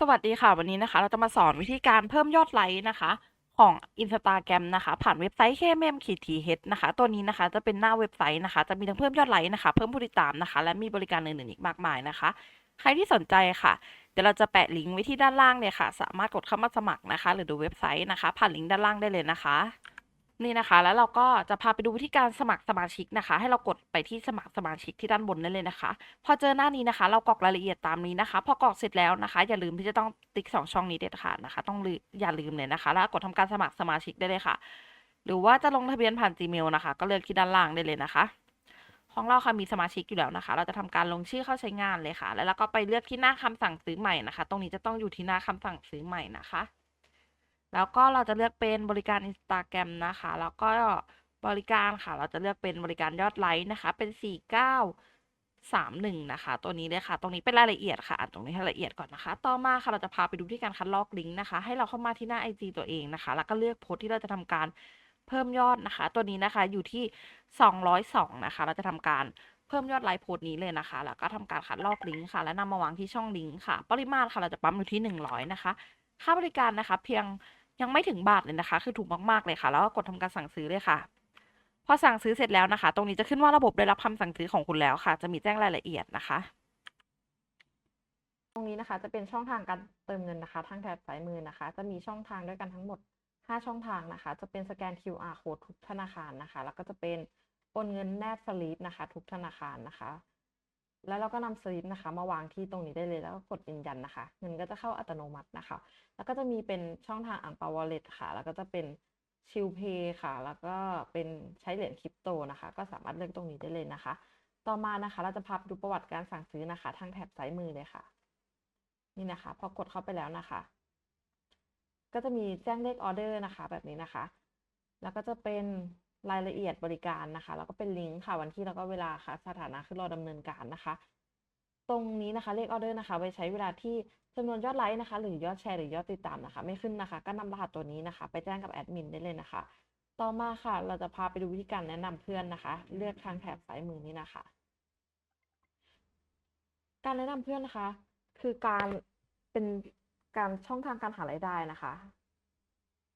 สวัสดีค่ะ วันนี้นะคะ เราจะมาสอนวิธีการเพิ่มยอดไลค์นะคะ ของ Instagram นะคะ ผ่านเว็บไซต์ kmm-th นะคะ ตัวนี้นะคะจะเป็นหน้าเว็บไซต์นะคะ จะมีทั้งเพิ่มยอดไลค์นะคะ เพิ่มผู้ติดตามนะคะ และมีบริการอื่นๆอีกมากมายนะคะ ใครที่สนใจค่ะเดี๋ยวเราจะแปะลิงก์ไว้ที่ด้านล่างเลยค่ะ สามารถกดเข้ามาสมัครนะคะ หรือดูเว็บไซต์นะคะ ผ่านลิงก์ด้านล่างได้เลยนะคะ นี่นะคะ แล้วเราก็จะพาไปดูวิธีการสมัครสมาชิกนะคะ ให้เรากดไปที่สมัครสมาชิกที่ด้านบนได้เลยนะคะ พอเจอหน้านี้นะคะ เรากรอกรายละเอียดตามนี้นะคะ พอกรอกเสร็จแล้วนะคะ อย่าลืมที่จะต้องติ๊กสองช่องนี้เด็ดขาดนะคะ ต้องลือย่าลืมเลยนะคะ แล้วกดทำการสมัครสมาชิกได้เลยค่ะ หรือว่าจะลงทะเบียนผ่าน Gmail นะคะ ก็เลือกที่ด้านล่างได้เลยนะคะ ของเราค่ะมีสมาชิกอยู่แล้วนะคะ เราจะทำการลงชื่อเข้าใช้งานเลยค่ะ แล้วเราก็ไปเลือกที่หน้าคำสั่งซื้อใหม่นะคะ ตรงนี้จะต้องอยู่ที่หน้าคำสั่งซื้อใหม่นะคะ แล้วก็เราจะเลือกเป็นบริการ Instagram นะคะ แล้วก็บริการค่ะ เราจะเลือกเป็นบริการยอดไลค์นะคะ เป็น 4931 นะคะ ตัวนี้เลยค่ะ ตรงนี้เป็นรายละเอียดค่ะอ่านตรงนี้ให้ละเอียดก่อนนะคะ ต่อมาค่ะ เราจะพาไปดูที่การคัดลอกลิงก์นะคะ ให้เราเข้ามาที่หน้า IG ตัวเองนะคะ แล้วก็เลือกโพสต์ที่เราจะทำการเพิ่มยอดนะคะ ตัวนี้นะคะอยู่ที่ 202 นะคะ เราจะทำการเพิ่มยอดไลค์โพสต์นี้เลยนะคะ แล้วก็ทำการคัดลอกลิงก์ค่ะ และนำมาวางที่ช่องลิงก์ค่ะ ปริมาตรค่ะ เราจะปั๊มอยู่ที่ 100 นะคะ ค่าบริการนะคะ เพียง ยังไม่ถึงบาทเลยนะคะ คือถูกมากๆเลยค่ะ แล้วก็กดทำการสั่งซื้อเลยค่ะ พอสั่งซื้อเสร็จแล้วนะคะ ตรงนี้จะขึ้นว่าระบบได้รับคำสั่งซื้อของคุณแล้วค่ะ จะมีแจ้งรายละเอียดนะคะ ตรงนี้นะคะจะเป็นช่องทางการเติมเงินนะคะ ทางแถบซ้ายมือนะคะ จะมีช่องทางด้วยกันทั้งหมด 5 ช่องทางนะคะ จะเป็นสแกน QR code ทุกธนาคารนะคะ แล้วก็จะเป็นโอนเงินแนบสลิปนะคะ ทุกธนาคารนะคะ แล้วเราก็นำสลิปนะคะ มาวางที่ตรงนี้ได้เลยแล้วก็กดยืนยันนะคะ เงินก็จะเข้าอัตโนมัตินะคะ แล้วก็จะมีเป็นช่องทางอ่างเปาวอลเล็ตค่ะ แล้วก็จะเป็นชิลเพย์ค่ะ แล้วก็เป็นใช้เหรียญคริปโตนะคะ ก็สามารถเลือกตรงนี้ได้เลยนะคะ ต่อมานะคะ เราจะพาไปดูประวัติการสั่งซื้อนะคะ ทางแถบซ้ายมือเลยค่ะ นี่นะคะ พอกดเข้าไปแล้วนะคะ ก็จะมีแจ้งเลขออเดอร์นะคะ แบบนี้นะคะ แล้วก็จะเป็น รายละเอียดบริการนะคะ แล้วก็เป็นลิงก์ค่ะวันที่แล้วก็เวลาค่ะ สถานะคือรอดำเนินการนะคะ ตรงนี้นะคะเลขออเดอร์นะคะไว้ใช้เวลาที่จำนวนยอดไลค์นะคะ หรือยอดแชร์หรือยอดติดตามนะคะ ไม่ขึ้นนะคะ ก็นำรหัสตัวนี้นะคะ ไปแจ้งกับแอดมินได้เลยนะคะ ต่อมาค่ะ เราจะพาไปดูวิธีการแนะนำเพื่อนนะคะ เลือกทางแถบซ้ายมือนี้นะคะ การแนะนำเพื่อนนะคะ คือการเป็นการช่องทางการหารายได้นะคะ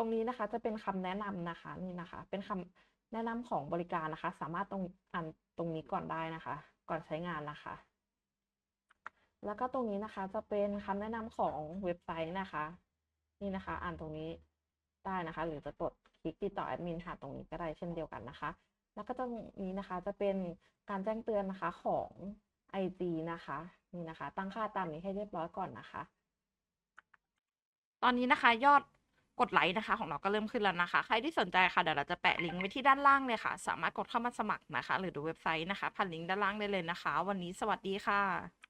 รงนี้นะคะจะเป็นคำแนะนำนะคะนี่นะคะ เป็นคำแนะนำของบริการนะคะ สามารถตรงอ่านตรงนี้ก่อนได้นะคะ ก่อนใช้งานนะคะ แล้วก็ตรงนี้นะคะจะเป็นคำแนะนำของเว็บไซต์นะคะ นี่นะคะ อ่านตรงนี้ได้นะคะ หรือจะกดคลิกติดต่อแอดมินผ่าตรงนี้ก็ได้เช่นเดียวกันนะคะ แล้วก็ตรงนี้นะคะจะเป็นการแจ้งเตือนนะคะของ IG นะคะนี่นะคะ ตั้งค่าตามนี้ให้เรียบร้อยก่อนนะคะ ตอนนี้นะคะยอด กดไลค์นะคะ ของเราก็เริ่มขึ้นแล้วนะคะ ใครที่สนใจค่ะเดี๋ยวเราจะแปะลิงก์ไว้ที่ด้านล่างเลยค่ะ สามารถกดเข้ามาสมัครนะคะ หรือดูเว็บไซต์นะคะผ่านลิงก์ด้านล่างได้เลยนะคะ วันนี้สวัสดีค่ะ